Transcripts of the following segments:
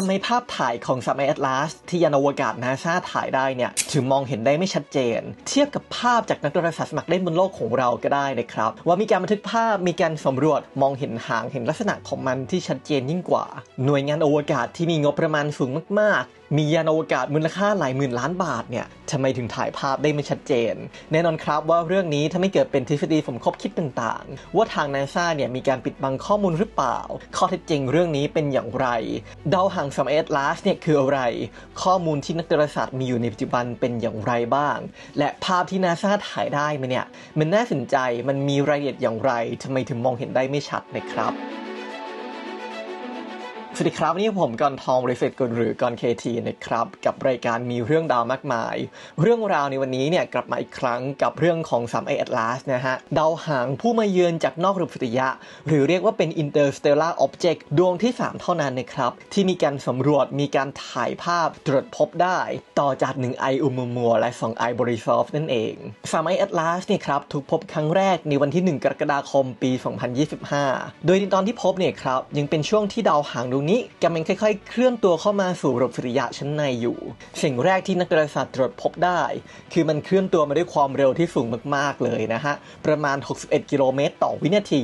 ทำไมภาพถ่ายของสมัยแอตลาสที่ยานอวกาศนาซาถ่ายได้เนี่ยถึงมองเห็นได้ไม่ชัดเจน เทียบกับภาพจากนักดาราศาสตร์สมัครเล่นบนโลกของเราก็ได้นะครับว่ามีการบันทึกภาพมีการสำรวจมองเห็นหางเห็นลักษณะของมันที่ชัดเจนยิ่งกว่า หน่วยงานอวกาศที่มีงบประมาณสูงมากๆมียานอวกาศมูลค่าหลายหมื่นล้านบาทเนี่ยทำไมถึงถ่ายภาพได้ไม่ชัดเจน แน่นอนครับว่าเรื่องนี้ถ้าไม่เกิดเป็นทฤษฎีสมคบคิดต่างๆ ว่าทางนาซาเนี่ยมีการปิดบังข้อมูลหรือเปล่า ข้อเท็จจริงเรื่องนี้เป็นอย่างไร ดาวหางสมัยแอตลาสเนี่ยคืออะไร ข้อมูลที่นักดาราศาสตร์มีอยู่ในปัจจุบันเป็นอย่างไรบ้าง และภาพที่นาซาถ่ายได้มาเนี่ย มันน่าสนใจ มันมีรายละเอียดอย่างไรทำไมถึงมองเห็นได้ไม่ชัดนะครับ สวัสดีครับนนี้ผมกอนทองบริเซตกุลหรือกอนเคทีนะครับ กับรายการมีเรื่องดาวมากมาย เรื่องราวในวันนี้เนี่ยกลับมาอีกครั้งกับเรื่องของ3 a Atlas นะฮะดาวหางผู้มาเยือนจากนอกระบบสุริยะ หรือเรียกว่าเป็น interstellar object ดวงที่ 3 เท่านั้นนะครับ ที่มีการสำรวจมีการถ่ายภาพตรวจพบได้ ต่อจาก1 i อุมมัวและ2 i บริซอฟนั่นเอง3 a Atlas เนี่ยครับถูกพบครั้งแรกในวันที่ 1 กรกฎาคมปี 2025 โดยในตอนที่พบเนี่ยครับยังเป็นช่วงที่ดาวหางดวงนี้กำลังค่อยๆ เคลื่อนตัวเข้ามาสู่ระบบสุริยะชั้นในอยู่ สิ่งแรกที่นักดาราศาสตร์ตรวจพบได้ คือมันเคลื่อนตัวมาด้วยความเร็วที่สูงมากๆเลยนะฮะ ประมาณ 61 กิโลเมตรต่อวินาที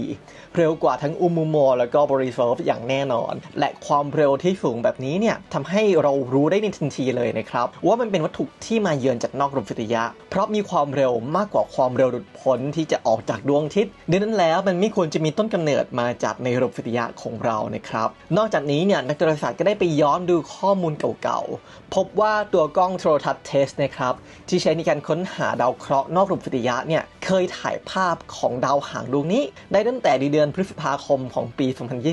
เร็วกว่าทั้งอุมูโมแล้วก็บริซอฟอย่างแน่นอน และความเร็วที่สูงแบบนี้เนี่ยทำให้เรารู้ได้ในทันทีเลยนะครับ ว่ามันเป็นวัตถุที่มาเยือนจากนอกระบบสุริยะ เพราะมีความเร็วมากกว่าความเร็วหลุดพ้นที่จะออกจากดวงอาทิตย์ดังนั้นแล้วมันไม่ควรจะมีต้นกำเนิดมาจากในระบบสุริยะของเรานะครับ นอกจากนี้เนี่ยนักดาราศาสตร์ก็ได้ไปย้อนดูข้อมูลเก่าๆ พบว่าตัวกล้องโทรทัศน์เทสนะครับที่ใช้ในการค้นหาดาวเคราะห์นอกระบบสุริยะเนี่ยเคยถ่ายภาพของดาวหางดวงนี้ ได้ตั้งแต่เดือนพฤษภาคมของปี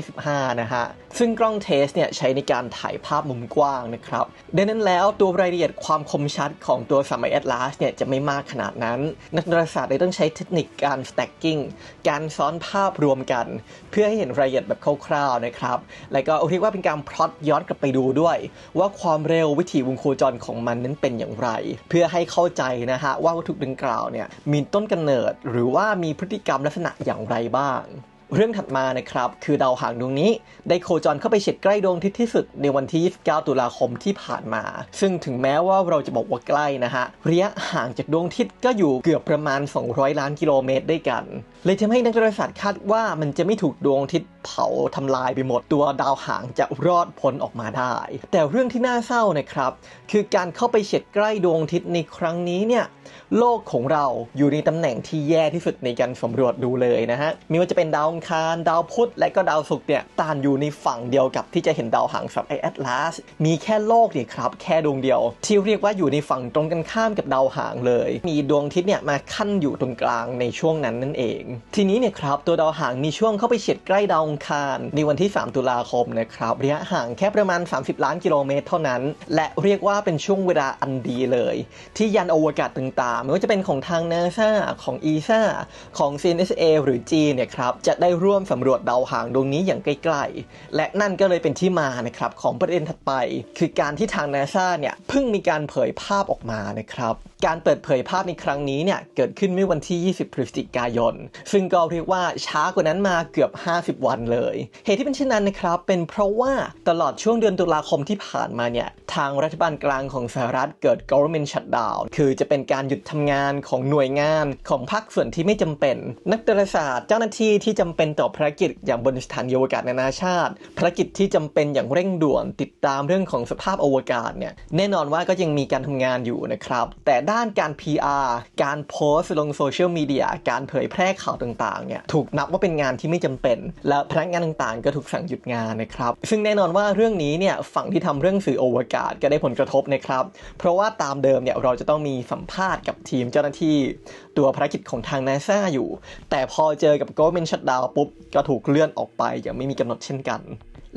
2025 นะฮะซึ่งกล้องเทสเนี่ยใช้ในการถ่ายภาพมุมกว้างนะครับดังนั้นแล้วตัวรายละเอียดความคมชัดของตัวสมัยแอตลาสเนี่ยจะไม่มากขนาดนั้น นักดาราศาสตร์เลยต้องใช้เทคนิคการ stacking การซ้อนภาพรวมกัน เพื่อให้เห็นรายละเอียดแบบคร่าวๆนะครับ และก็เรียกว่าเป็นการพลอตย้อนกลับไปดูด้วย ว่าความเร็ววิถีวงโคจรของมันนั้นเป็นอย่างไร เพื่อให้เข้าใจนะฮะว่าวัตถุดังกล่าวเนี่ยมีต้นกำเนิด หรือว่ามีพฤติกรรมลักษณะอย่างไรบ้าง เรื่องถัดมานะครับ คือดาวหางดวงนี้ ได้โคจรเข้าไปเฉียดใกล้ดวงอาทิตย์ที่สุดในวันที่ 29 ตุลาคมที่ผ่านมา ซึ่งถึงแม้ว่าเราจะบอกว่าใกล้นะฮะระยะห่างจากดวงอาทิตย์ก็อยู่เกือบประมาณ 200 ล้านกิโลเมตรด้วยกันเลยทำให้นักดาราศาสตร์คาดว่ามันจะไม่ถูกดวงอาทิตย์เผาทำลายไปหมดตัวดาวหางจะรอดพ้นออกมาได้ แต่เรื่องที่น่าเศร้านะครับ คือการเข้าไปเฉียดใกล้ดวงอาทิตย์ในครั้งนี้เนี่ยโลกของเราอยู่ในตำแหน่งที่แย่ที่สุดในการสำรวจดูเลยนะฮะไม่ว่าจะเป็นดาวอังคาร ดาวพุธ และก็ดาวศุกร์เนี่ยต่างอยู่ในฝั่งเดียวกับที่จะเห็นดาวหางสับไอแอตลาสมีแค่โลกเนี่ยครับแค่ดวงเดียว ที่เรียกว่าอยู่ในฝั่งตรงกันข้ามกับดาวหางเลย มีดวงอาทิตย์เนี่ยมาขั้นอยู่ตรงกลางในช่วงนั้นนั่นเอง ทีนี้เนี่ยครับตัวดาวหางมีช่วงเข้าไปเฉียดใกล้ดาวองคาร ในวันที่ 3 ตุลาคมนะครับระยะห่างแค่ประมาณ 30 ล้านกิโลเมตรเท่านั้น และเรียกว่าเป็นช่วงเวลาอันดีเลย ที่ยานอวกาศต่างๆไม่ว่าจะเป็นของทางนาซาของ ESA ของ CNSA หรือ G เนี่ยครับจะได้ร่วมสำรวจดาวหางดวงนี้อย่างใกล้ๆ และนั่นก็เลยเป็นที่มานะครับของประเด็นถัดไป คือการที่ทางนาซาเนี่ยเพิ่งมีการเผยภาพออกมานะครับการเปิดเผยภาพในครั้งนี้เนี่ยเกิดขึ้นเมื่อวันที่ 20 พฤศจิกายน ซึ่งก็เรียกว่าช้ากว่านั้นมาเกือบ 50 วันเลย เหตุที่เป็นเช่นนั้นนะครับ เป็นเพราะว่าตลอดช่วงเดือนตุลาคมที่ผ่านมาเนี่ย ทางรัฐบาลกลางของสหรัฐเกิด government shutdown คือจะเป็นการหยุดทำงานของหน่วยงานของภาคส่วนที่ไม่จำเป็น นักดาราศาสตร์เจ้าหน้าที่ที่จำเป็น็นต่อภารกิจอย่างบนสถานีอวกาศนานาชาติ ภารกิจที่จำเป็นอย่างเร่งด่วน ติดตามเรื่องของสภาพอวกาศเนี่ยแน่นอนว่าก็ยังมีการทำงานอยู่นะครับ แต่ด้านการ PR การโพสต์ลงโซเชียลมีเดียการเผยแพร่ข่าวต่างๆเนี่ยถูกนับว่าเป็นงานที่ไม่จำเป็น และพนักงานต่างๆ ก็ถูกสั่งหยุดงานนะครับซึ่งแน่นอนว่าเรื่องนี้เนี่ยฝั่งที่ทำเรื่องสื่ออวกาศก็ได้ผลกระทบนะครับเพราะว่าตามเดิมเนี่ยเราจะต้องมีสัมภาษณ์กับทีมเจ้าหน้าที่ ตัวภารกิจของทางนาซาอยู่ แต่พอเจอกับ government shutdown ปุ๊บก็ถูกเลื่อนออกไปอย่างไม่มีกำหนดเช่นกัน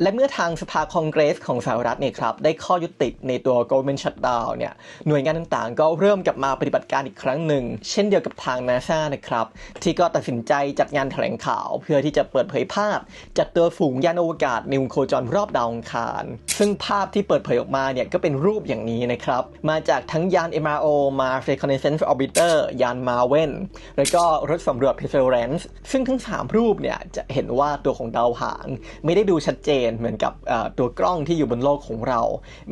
และเมื่อทางสภาคองเกรสของสหรัฐเนี่ยครับได้ข้อยุติในตัว government shutdown เนี่ยหน่วยงานต่างๆ ก็เริ่มกลับมาปฏิบัติการอีกครั้งหนึ่ง เช่นเดียวกับทางนาซานะครับที่ก็ตัดสินใจจัดงานแถลงข่าวเพื่อที่จะเปิดเผยภาพจากตัวฝูงยานอวกาศในวโคจรรอบดาวอังคาร ซึ่งภาพที่เปิดเผยออกมาเนี่ยก็เป็นรูปอย่างนี้นะครับมาจากทั้งยาน MRO Mars Reconnaissance Orbiter ยาน Maven แล้วก็รถสำรวจ Perseverance ซึ่งทั้ง 3 รูปเนี่ยจะเห็นว่าตัวของดาวหางไม่ได้ดูชัดเจนนเหมือนกับตัวกล้องที่อยู่บนโลกของเรา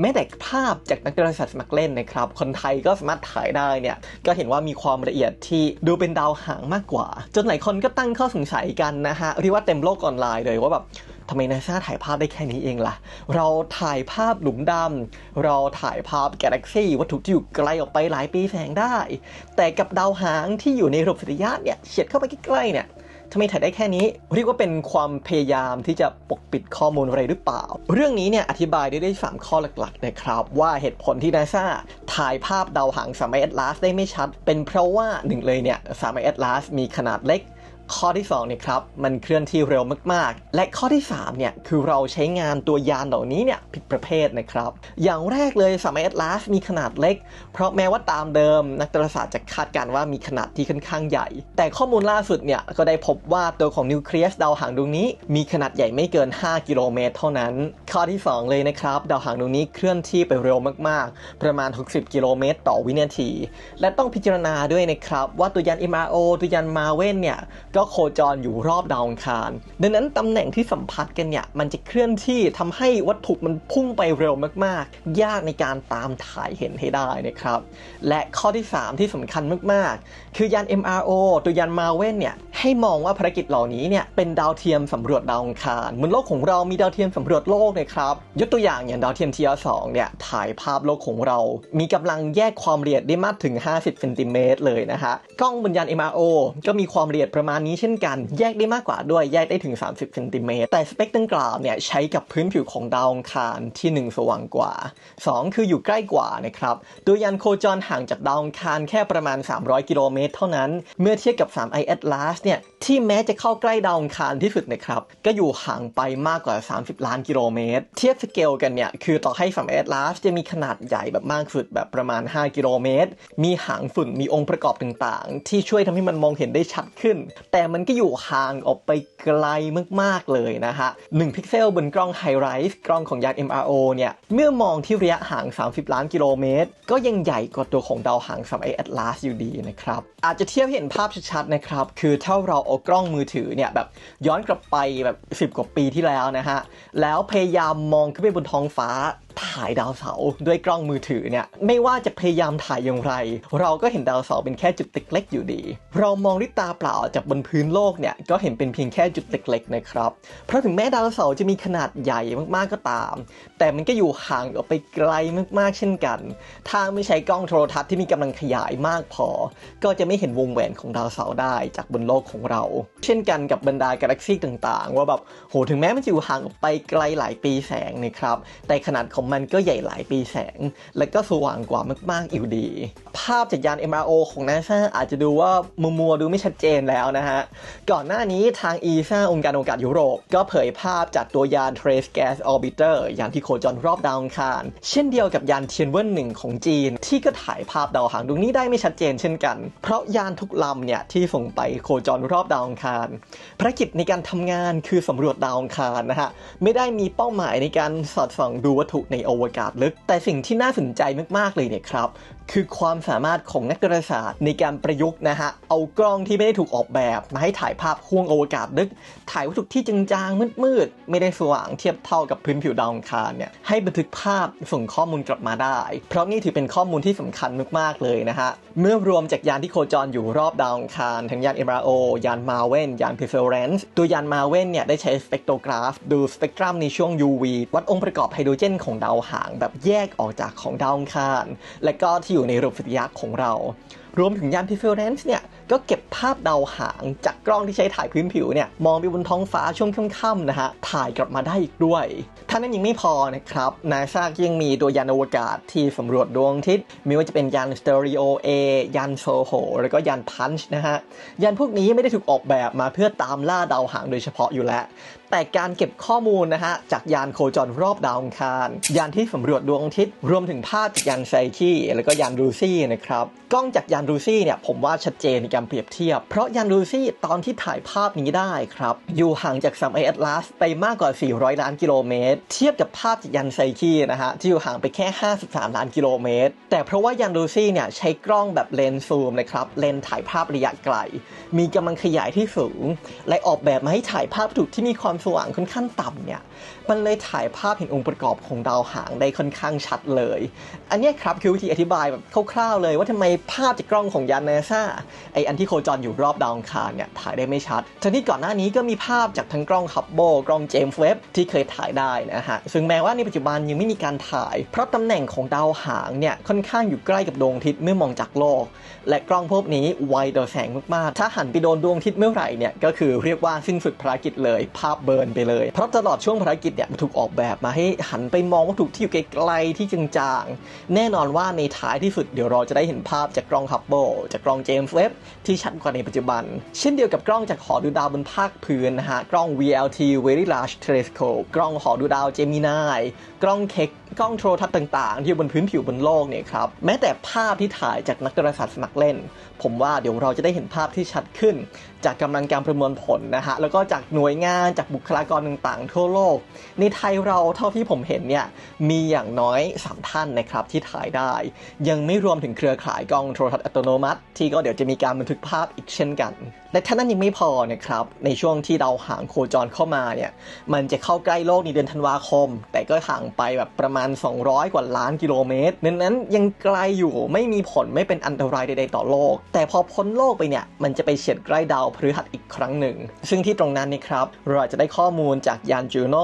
แม้แต่ภาพจากนักดาราศาสตร์สมัครเล่นนะครับ คนไทยก็สามารถถ่ายได้เนี่ยก็เห็นว่ามีความละเอียดที่ดูเป็นดาวหางมากกว่า จนหลายคนก็ตั้งข้อสงสัยกันนะฮะเรียกว่าเต็มโลกออนไลน์เลยว่าแบบทำไมนาซาถ่ายภาพได้แค่นี้เองล่ะ เราถ่ายภาพหลุมดำ เราถ่ายภาพกาแล็กซี่วัตถุที่อยู่ไกลออกไปหลายปีแสงได้ แต่กับดาวหางที่อยู่ในระบบสุริยะเนี่ยเฉียดเข้าไปใกล้ๆเนี่ย ทำไมถ่ายได้แค่นี้เรียกว่าเป็นความพยายามที่จะปกปิดข้อมูลอะไรหรือเปล่า เรื่องนี้เนี่ยอธิบายได้ได้3ข้อหลักๆนะครับ ว่าเหตุผลที่นาซาถ่ายภาพดาวหางสามแอตลาสได้ไม่ชัด เป็นเพราะว่าหนึ่งเลยเนี่ยสามแอตลาสมีขนาดเล็ก ข้อที่2เนี่ยครับมันเคลื่อนที่เร็วมากๆ และข้อที่3เนี่ยคือเราใช้งานตัวยานเหล่านี้เนี่ยผิดประเภทนะครับ อย่างแรกเลยสามแอตลาสมีขนาดเล็ก เพราะแม้ว่าตามเดิม นักดาราศาสตร์จะคาดการว่ามีขนาดที่ค่อนข้างใหญ่ แต่ข้อมูลล่าสุดเนี่ยก็ได้พบว่าตัวของนิวเคลียสดาวหางดวงนี้ มีขนาดใหญ่ไม่เกิน 5 กิโลเมตร เท่านั้น ข้อที่ 2 เลยนะครับดาวหางดวงนี้เคลื่อนที่ไปเร็วมากๆ ประมาณ 60 กิโลเมตร ต่อวินาที และต้องพิจารณาด้วยนะครับว่าตัวยาน MRO ตัวยานมาเวนเนี่ยก็โคจรอยู่รอบดาวอังคาร ดังนั้นตำแหน่งที่สัมผัสกันเนี่ย มันจะเคลื่อนที่ทำให้วัตถุมันพุ่งไปเร็วมากๆ ยากในการตามถ่ายเห็นให้ได้นะครับ และข้อที่ 3 ที่สำคัญมากๆ คือยาน MRO ตัวยานมาเว่นเนี่ยให้มองว่าภารกิจเหล่านี้เนี่ยเป็นดาวเทียมสำรวจดาวอังคารเหมือนโลกของเรามีดาวเทียมสำรวจโลกนะครับยกตัวอย่างอย่างดาวเทียม TR2 เนี่ยถ่ายภาพโลกของเรา มีกำลังแยกความละเอียดได้มากถึง 50เซนติเมตรเลยนะฮะกล้องบนยาน MRO ก็มีความละเอียดประมาณนี้เช่นกัน แยกได้มากกว่าด้วย แยกได้ถึง 30เซนติเมตรแต่สเปคดังกล่าวเนี่ยใช้กับพื้นผิวของดาวอังคารที่ 1 สว่างกว่า 2 คืออยู่ใกล้กว่านะครับตัวยานโคจรห่างจากดาวอังคารแค่ประมาณ 300 กิโลเมตรเท่านั้น เมื่อเทียบกับ 3i Atlas เนี่ย ที่แม้จะเข้าใกล้ดาวอังคารที่สุดนะครับ ก็อยู่ห่างไปมากกว่า 30 ล้านกิโลเมตร เทียบสเกลกันเนี่ย คือต่อให้ 3i Atlas จะมีขนาดใหญ่แบบมากสุดแบบประมาณ 5 กิโลเมตร มีหางฝุ่นมีองค์ประกอบต่างๆ ที่ช่วยทำให้มันมองเห็นได้ชัดขึ้น แต่มันก็อยู่ห่างออกไปไกลมากๆเลยนะฮะ1พิกเซลบนกล้องไฮไรส์กล้องของยาน MRO เนี่ย เมื่อมองที่ระยะห่าง 30 ล้านกิโลเมตร ก็ยังใหญ่กว่าตัวของดาวหาง 3i Atlas อยู่ดีนะครับ อาจจะเทียบเห็นภาพชัดๆนะครับ คือถ้าเราเอากล้องมือถือเนี่ยแบบย้อนกลับไปแบบ 10 กว่าปีที่แล้วนะฮะ แล้วพยายามมองขึ้นไปบนท้องฟ้าถ่ายดาวเสาร์ด้วยกล้องมือถือเนี่ยไม่ว่าจะพยายามถ่ายอย่างไร เราก็เห็นดาวเสาร์เป็นแค่จุดเล็กๆอยู่ดี เรามองด้วยตาเปล่าจากบนพื้นโลกเนี่ยก็เห็นเป็นเพียงแค่จุดเล็กๆนะครับเพราะถึงแม้ดาวเสาร์จะมีขนาดใหญ่มากๆก็ตามแต่มันก็อยู่ห่างออกไปไกลมากๆเช่นกัน ถ้าไม่ใช้กล้องโทรทัศน์ที่มีกำลังขยายมากพอ ก็จะไม่เห็นวงแหวนของดาวเสาร์ได้จากบนโลกของเรา เช่นกันกับบรรดากาแล็กซี่ต่างๆ ว่าแบบโหถึงแม้มันจะอยู่ห่างออกไปไกลหลายปีแสงนะครับ แต่ขนาดของมันก็ใหญ่หลายปีแสง และก็สว่างกว่ามากๆอยู่ดี ภาพจากยาน MRO ของ NASA อาจจะดูว่ามัวมัวดูไม่ชัดเจนแล้วนะฮะก่อนหน้านี้ทาง ESA องค์การอวกาศยุโรป ก็เผยภาพจากตัวยาน Trace Gas Orbiter ยานที่โคจรรอบดาวอังคาร เช่นเดียวกับยานเทียนเวินหนึ่งของจีน ที่ก็ถ่ายภาพดาวหางดวงนี้ได้ไม่ชัดเจนเช่นกัน เพราะยานทุกลำเนี่ยที่ส่งไปโคจรรอบดาวอังคารภารกิจในการทำงานคือสำรวจดาวอังคารนะฮะไม่ได้มีเป้าหมายในการสอดส่องดูวัตถุในอวกาศลึก แต่สิ่งที่น่าสนใจมากๆเลยเนี่ยครับคือความสามารถของนักดาราศาสตร์ในการประยุกต์นะฮะ เอากล้องที่ไม่ได้ถูกออกแบบมาให้ถ่ายภาพห่วงอวกาศลึก ถ่ายวัตถุที่จางๆมืดๆ ไม่ได้สว่างเทียบเท่ากับพื้นผิวดาวอังคารเนี่ยให้บันทึกภาพส่งข้อมูลกลับมาได้ เพราะนี่ถือเป็นข้อมูลที่สำคัญมากๆเลยนะฮะเมื่อรวมจากยานที่โคจรอยู่รอบดาวอังคารทั้งยาน MRO ยานมาเวนยาน Perseverance ตัวยานมาเวนเนี่ยได้ใช้สเปกโทรกราฟ ดูสเปกตรัมในช่วง UV วัดองค์ประกอบไฮโดรเจนของดาวหาง แบบแยกออกจากของดาวอังคาร และก็ที่อยู่ในระบบสุริยะของเรา รวมถึงยาน Perseverance เนี่ยก็เก็บภาพดาวหางจากกล้องที่ใช้ถ่ายพื้นผิวเนี่ยมองไปบนท้องฟ้าช่วงค่ำๆนะฮะถ่ายกลับมาได้อีกด้วยท่านั้นยังไม่พอนะครับนาซายังมีตัวยานอวกาศที่สำรวจดวงอาทิตย์ไม่ว่าจะเป็นยาน Stereo A ยานโซโหแล้วก็ยานพันช์นะฮะยานพวกนี้ไม่ได้ถูกออกแบบมาเพื่อตามล่าดาวหางโดยเฉพาะอยู่แล้วแต่การเก็บข้อมูลนะฮะจากยานโคจรรอบดาวอังคาร ยานที่สำรวจดวงอาทิตย์ รวมถึงภาพจากยานไซคีแล้วก็ยานรูซี่นะครับกล้องจากยานรูซี่เนี่ยผมว่าชัดเจนในการเปรียบเทียบ เพราะยานรูซี่ตอนที่ถ่ายภาพนี้ได้ครับอยู่ห่างจากซัมไอแอตลาสไปมากกว่า 400 ล้านกิโลเมตร เทียบกับภาพจากยานไซคีนะฮะที่อยู่ห่างไปแค่ 53 ล้านกิโลเมตร แต่เพราะว่ายานรูซี่เนี่ยใช้กล้องแบบเลนส์ซูมนะครับเลนส์ถ่ายภาพระยะไกล มีกำลังขยายที่สูง และออกแบบมาให้ถ่ายภาพวัตถุที่มีความความสว่างค่อนข้างต่ำเนี่ย มันเลยถ่ายภาพเห็นองค์ประกอบของดาวหางได้ค่อนข้างชัดเลย อันนี้ครับคือวิธีอธิบายแบบคร่าวๆเลย ว่าทำไมภาพจากกล้องของยานนาซาไออันที่โคจรอยู่รอบดาวอังคารเนี่ยถ่ายได้ไม่ชัด ทั้งที่ก่อนหน้านี้ก็มีภาพจากทั้งกล้องฮับเบิลกล้องเจมส์เว็บที่เคยถ่ายได้นะฮะ ซึ่งแม้ว่าในปัจจุบันยังไม่มีการถ่าย เพราะตำแหน่งของดาวหางเนี่ยค่อนข้างอยู่ใกล้กับดวงอาทิตย์เมื่อมองจากโลก และกล้องพวกนี้ไวต่อแสงมากๆ ถ้าหันไปโดนดวงอาทิตย์เมื่อไหร่เนี่ยก็คือเรียกว่าสิ้นสุดภารกิจเลย ภาพเบิร์นไปเลย เพราะตลอดช่วงภารกิจเนี่ยถูกออกแบบมาให้หันไปมองวัตถุที่อยู่ไกลๆที่จางๆ แน่นอนว่าในท้ายที่สุดเดี๋ยวเราจะได้เห็นภาพจากกล้องฮับเบิลจากกล้องเจมส์เว็บที่ชัดกว่าในปัจจุบัน เช่นเดียวกับกล้องจากหอดูดาวบนภาคพื้นนะฮะกล้อง VLT Very Large Telescope กล้องหอดูดาวเจมินายกล้องเค็ กล้องโทรทัศน์ต่างๆ ที่อยู่บนพื้นผิวบนโลกเนี่ยครับแม้แต่ภาพที่ถ่ายจากนักดาราศาสตร์สมัครเล่น ผมว่าเดี๋ยวเราจะได้เห็นภาพที่ชัดขึ้น จากกำลังการประมวลผลนะฮะแล้วก็จากหน่วยงานจากบุคลากรต่างๆ ทั่วโลก ในไทยเราเท่าที่ผมเห็นเนี่ยมีอย่างน้อย 3 ท่านนะครับที่ถ่ายได้ ยังไม่รวมถึงเครือข่ายกล้องโทรทัศน์อัตโนมัติ ที่ก็เดี๋ยวจะมีการบันทึกภาพอีกเช่นกัน และถ้านั้นยังไม่พอนะครับในช่วงที่ดาวหางโคจรเข้ามาเนี่ยมันจะเข้าใกล้โลกในเดือนธันวาคม แต่ก็ห่างไปแบบประมาณ200 กว่าล้านกิโลเมตรนั้นนั้นยังไกลอยู่ไม่มีผลไม่เป็นอันตรายใดๆต่อโลก แต่พอพ้นโลกไปเนี่ย มันจะไปเฉียดใกล้ดาวพฤหัสอีกครั้งหนึ่ง ซึ่งที่ตรงนั้นนี่ครับเราจะได้ข้อมูลจากยานจูโน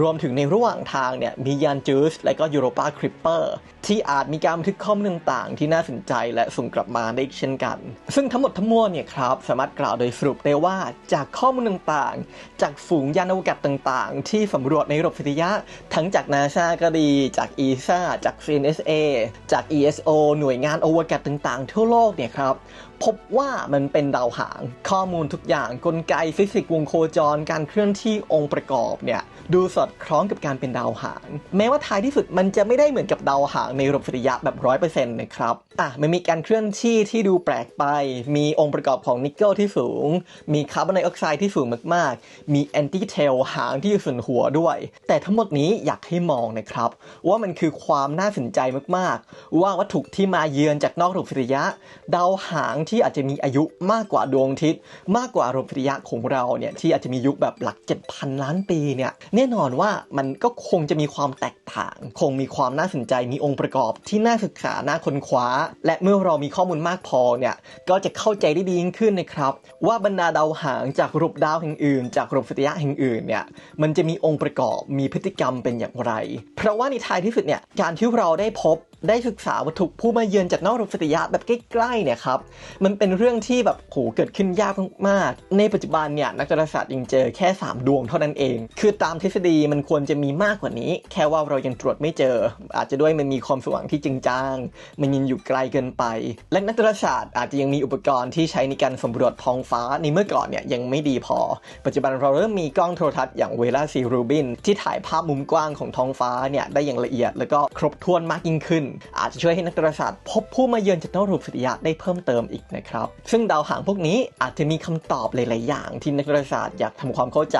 รวมถึงในระหว่างทางเนี่ยมียานจูสและก็ยูโรปาคริปเปอร์ที่อาจมีการบันทึกข้อมูลต่างๆ ที่น่าสนใจและส่งกลับมาได้อีกเช่นกัน ซึ่งทั้งหมดทั้งมวลเนี่ยครับสามารถกล่าวโดยสรุปได้ว่าจากข้อมูลต่างๆ จากฝูงยานอวกาศต่างๆ ที่สำรวจในระบบสุริยะ ทั้งจากนาซาก็ดีจาก ESA จาก CNSA จาก ESO หน่วยงานโอเวกาศต่างๆ ทั่วโลกเนี่ยครับ พบว่ามันเป็นดาวหาง ข้อมูลทุกอย่างกลไกฟิสิกส์วงโคจรการเคลื่อนที่องค์ประกอบเนี่ยดูสอดคล้องกับการเป็นดาวหาง แม้ว่าท้ายที่สุดมันจะไม่ได้เหมือนกับดาวหางในระบบสุริยะแบบร้อยเปอร์เซ็นต์นะครับอะมันมีการเคลื่อนที่ที่ดูแปลกไป มีองค์ประกอบของนิกเกิลที่สูง มีคาร์บอนไดออกไซด์ที่สูงมากๆ มีแอนติเทลหางที่อยู่ส่วนหัวด้วย แต่ทั้งหมดนี้อยากให้มองนะครับ ว่ามันคือความน่าสนใจมากๆ ว่าวัตถุที่มาเยือนจากนอกระบบสุริยะ ดาวหางที่อาจจะมีอายุมากกว่าดวงอาทิตย์ มากกว่าระบบสุริยะของเราเนี่ยที่อาจจะมียุคแบบหลัก 7,000 ล้านปีเนี่ยแน่นอนว่ามันก็คงจะมีความแตกต่าง คงมีความน่าสนใจมีองค์ประกอบที่น่าศึกษาน่าค้นคว้า และเมื่อเรามีข้อมูลมากพอเนี่ยก็จะเข้าใจได้ดียิ่งขึ้นนะครับว่าบรรดาดาวหางจากรูปดาวแห่งอื่น จากระบบสุริยะแห่งอื่นเนี่ยมันจะมีองค์ประกอบมีพฤติกรรมเป็นอย่างไร เพราะว่าในท้ายที่สุดเนี่ยการที่เราได้พบ ได้ศึกษาวัตถุผู้มาเยือนจากนอกระบสุริยะแบบใกล้ๆเนี่ยครับมันเป็นเรื่องที่แบบโหเกิดขึ้นยากมากๆ ในปัจจุบันเนี่ยนักดาราศาสตร์ยังเจอแค่ 3 ดวงเท่านั้นเอง คือตามทฤษฎีมันควรจะมีมากกว่านี้ แค่ว่าเรายังตรวจไม่เจอ อาจจะด้วยมันมีความสว่างที่จริงจังมันยังอยู่ไกลเกินไป และนักดาราศาสตร์อาจจะยังมีอุปกรณ์ที่ใช้ในการสำรวจท้องฟ้าในเมื่อก่อนเนี่ยยังไม่ดีพอ ปัจจุบันเราเริ่มมีกล้องโทรทัศน์อย่างเวลาซีรูบินที่ถ่ายภาพมุมกว้างของท้องฟ้าเนี่ยได้อย่างละเอียด แล้วก็ครบถ้วนมากยิ่งขึ้นอาจจะช่วยให้นักดาราศาสตร์พบผู้มาเยือนจากนอกระบบสุริยะได้เพิ่มเติมอีกนะครับ ซึ่งดาวหางพวกนี้อาจจะมีคำตอบหลาย ๆ อย่างที่นักดาราศาสตร์อยากทำความเข้าใจ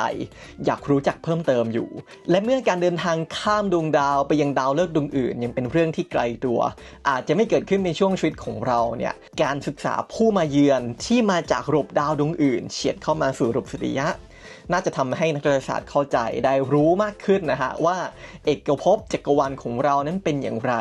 อยากรู้จักเพิ่มเติมอยู่ และเมื่อการเดินทางข้ามดวงดาวไปยังดาวฤกษ์ดวงอื่น ยังเป็นเรื่องที่ไกลตัว อาจจะไม่เกิดขึ้นในช่วงชีวิตของเราเนี่ยการศึกษาผู้มาเยือนที่มาจากระบบดาวดวงอื่น เฉียดเข้ามาสู่ระบบสุริยะ น่าจะทำให้นักดาราศาสตร์เข้าใจได้รู้มากขึ้นนะฮะว่าเอกภพจักรวาลของเรานั้นเป็นอย่างไร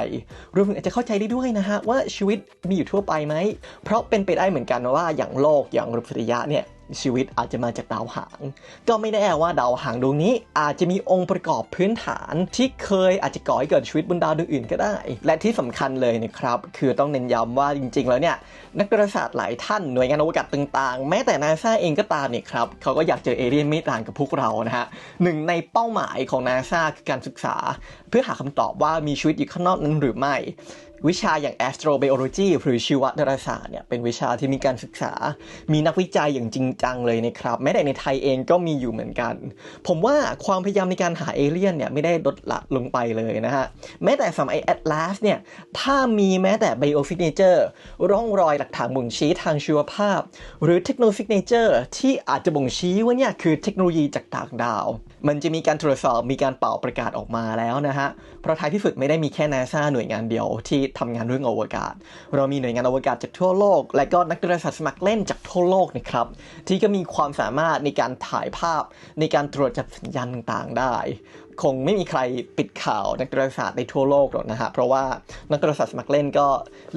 รวมถึงอาจจะเข้าใจได้ด้วยนะฮะว่าชีวิตมีอยู่ทั่วไปไหมเพราะเป็นไปได้เหมือนกันว่าอย่างโลกอย่างรุปสุริยะเนี่ย ชีวิตอาจจะมาจากดาวหาง ก็ไม่แน่ว่าดาวหางดวงนี้อาจจะมีองค์ประกอบพื้นฐานที่เคยอาจจะก่อให้เกิดชีวิตบนดาวดวงอื่นก็ได้ และที่สำคัญเลยนะครับ คือต้องเน้นย้ำว่าจริง ๆ แล้วเนี่ยนักดาราศาสตร์หลายท่านหน่วยงานอวกาศต่างๆ แม้แต่นาซาเองก็ตามเนี่ยครับเขาก็อยากเจอเอเลี่ยนไม่ต่างกับพวกเรานะฮะหนึ่งในเป้าหมายของนาซาคือการศึกษา เพื่อหาคำตอบว่ามีชีวิตอยู่ข้างนอกนั้นหรือไม่ วิชาอย่าง astrobiology หรือชีวดาราศาสตร์เนี่ยเป็นวิชาที่มีการศึกษา มีนักวิจัยอย่างจริงจังเลยนะครับ แม้แต่ในไทยเองก็มีอยู่เหมือนกัน ผมว่าความพยายามในการหาเอเลี่ยนเนี่ยไม่ได้ลดละลงไปเลยนะฮะ แม้แต่สมัย Atlas เนี่ย ถ้ามีแม้แต่ biosignature ร่องรอยหลักฐานบ่งชี้ทางชีวภาพ หรือ technosignature ที่อาจจะบ่งชี้ว่าเนี่ยคือเทคโนโลยีจากต่างดาว มันจะมีการตรวจสอบมีการเป่าประกาศออกมาแล้วนะฮะ เพราะท้ายที่สุดไม่ได้มีแค่นาซาหน่วยงานเดียวที่ทำงานเรื่องอวกาศ เรามีหน่วยงานอวกาศจากทั่วโลก และก็นักดาราศาสตร์สมัครเล่นจากทั่วโลกนะครับ ที่ก็มีความสามารถในการถ่ายภาพในการตรวจจับสัญญาณต่างๆได้คงไม่มีใครปิดข่าวนักดาราศาสตร์ในทั่วโลกหรอกนะฮะเพราะว่านักดาราศาสตร์สมัครเล่นก็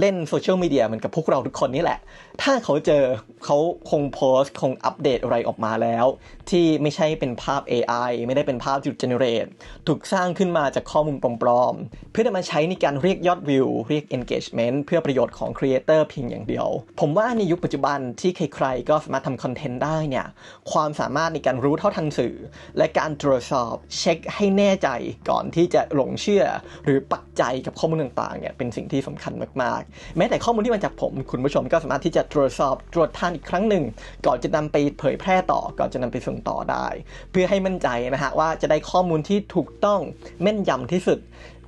เล่นโซเชียลมีเดียเหมือนกับพวกเราทุกคนนี่แหละ ถ้าเขาเจอเขาคงโพสต์คงอัปเดตอะไรออกมาแล้ว ที่ไม่ใช่เป็นภาพ AI ไม่ได้เป็นภาพจุดเจเนเรตถูกสร้างขึ้นมาจากข้อมูลปลอมๆ เพื่อมาใช้ในการเรียกยอดวิว เรียก engagement เพื่อประโยชน์ของครีเอเตอร์เพียงอย่างเดียว ผมว่าในยุคปัจจุบันที่ใครๆก็สามารถทำคอนเทนต์ได้เนี่ยความสามารถในการรู้เท่าทันสื่อ และการตรวจสอบเช็คให้แน่ใจก่อนที่จะหลงเชื่อ หรือปักใจกับข้อมูลต่างๆเนี่ยเป็นสิ่งที่สำคัญมากๆ แม้แต่ข้อมูลที่มาจากผม คุณผู้ชมก็สามารถที่จะตรวจสอบตรวจทานอีกครั้งหนึ่ง ก่อนจะนำไปเผยแพร่ต่อ ก่อนจะนำไปส่งต่อได้ เพื่อให้มั่นใจนะฮะว่าจะได้ข้อมูลที่ถูกต้องแม่นยำที่สุด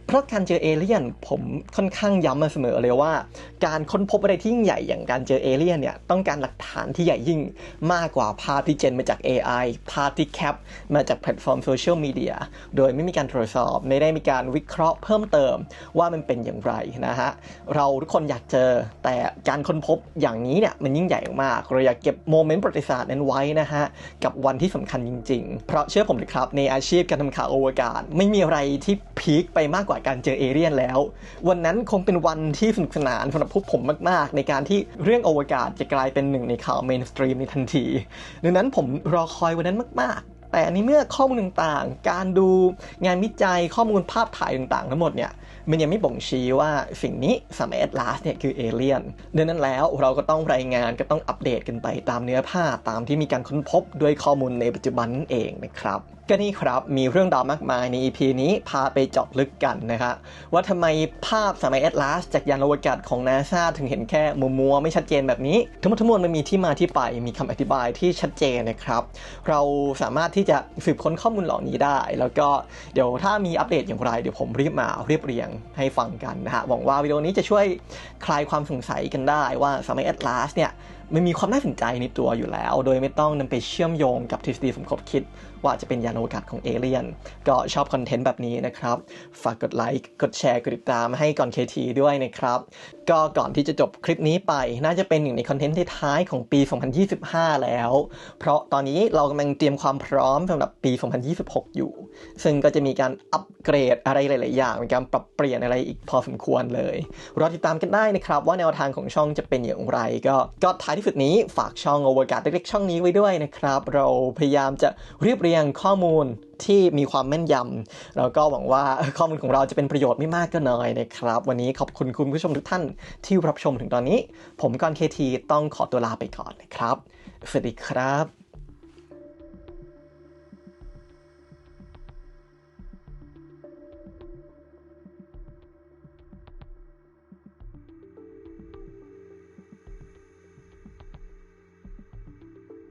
เพราะการเจอเอเลี่ยนผมค่อนข้างย้ำมาเสมอเลยว่า การค้นพบอะไรที่ยิ่งใหญ่อย่างการเจอเอเลี่ยนเนี่ยต้องการหลักฐานที่ใหญ่ยิ่งมากกว่าภาพที่เจนมาจาก AI ภาพที่แคปมาจากแพลตฟอร์มโซเชียลมีเดียโดยไม่มีการตรวจสอบ ไม่ได้มีการวิเคราะห์เพิ่มเติมว่ามันเป็นอย่างไรนะฮะเราทุกคนอยากเจอแต่การค้นพบอย่างนี้เนี่ยมันยิ่งใหญ่มากเราอยากเก็บโมเมนต์ประวัติศาสตร์นั้นไว้นะฮะกับวันที่สำคัญจริง ๆ เพราะเชื่อผมเลยครับในอาชีพการทำข่าวอวกาศ ไม่มีอะไรที่พีคไปมากกว่าการเจอเอเลี่ยนแล้ว วันนั้นคงเป็นวันที่สนุกสนานสำหรับพวกผมมาก ๆ ในการที่เรื่องอวกาศจะกลายเป็นหนึ่งในข่าวเมนสตรีมในทันทีดังนั้นผมรอคอยวันนั้นมาก ๆแต่ในเมื่อข้อมูลต่างๆ การดูงานวิจัยข้อมูลภาพถ่ายต่างๆ ทั้งหมดเนี่ย มันยังไม่บ่งชี้ว่าสิ่งนี้สมัยแอตลาสเนี่ยคือเอเลี่ยนดังนั้นแล้วเราก็ต้องรายงานก็ต้องอัปเดตกันไปตามเนื้อผ้าตามที่มีการค้นพบด้วยข้อมูลในปัจจุบันนั่นเองนะครับ ก็นี่ครับมีเรื่องราวมากมายใน EP นี้พาไปเจาะลึกกันนะครับว่าทำไมภาพสมัยแอตลาสจากยานอวกาศของนาซาถึงเห็นแค่มัวมัวๆไม่ชัดเจนแบบนี้ ทั้งหมดทั้งมวลมันมีที่มาที่ไปมีคำอธิบายที่ชัดเจนนะครับ เราสามารถที่จะสืบค้นข้อมูลเหล่านี้ได้ แล้วก็เดี๋ยวถ้ามีอัปเดตอย่างไรเดี๋ยวผมรีบมาเรียบเรียงให้ฟังกันนะฮะหวังว่าวิดีโอนี้จะช่วยคลายความสงสัยกันได้ว่าสมัยแอตลาสเนี่ยมันมีความน่าสนใจในตัวอยู่แล้ว โดยไม่ต้องนำไปเชื่อมโยงกับทฤษฎีสมคบคิด ว่าจะเป็นยานอวกาศของเอเลี่ยน ก็ชอบคอนเทนต์แบบนี้นะครับ ฝากกดไลค์ กดแชร์ กดติดตามให้ก่อน KT ด้วยนะครับ ก็ก่อนที่จะจบคลิปนี้ไป น่าจะเป็นหนึ่งในคอนเทนต์ท้ายของปี 2025 แล้ว เพราะตอนนี้เรากำลังเตรียมความพร้อมสำหรับปี 2026 อยู่ ซึ่งก็จะมีการอัปเกรดอะไรหลาย ๆ อย่างมีการปรับเปลี่ยนอะไรอีกพอสมควรเลยรอติดตามกันได้นะครับ ว่าแนวทางของช่องจะเป็นอย่างไร ก็ก็ท้ายที่สุดนี้ฝากช่องอวกาศเล็กๆช่องนี้ไว้ด้วยนะครับ เราพยายามจะเรียบเรียงข้อมูลที่มีความแม่นยำแล้วก็หวังว่าข้อมูลของเราจะเป็นประโยชน์ไม่มากก็น้อยนะครับ วันนี้ขอบคุณคุณผู้ชมทุกท่านที่รับชมถึงตอนนี้ ผมกรเคทีต้องขอตัวลาไปก่อนนะครับ สวัสดีครับ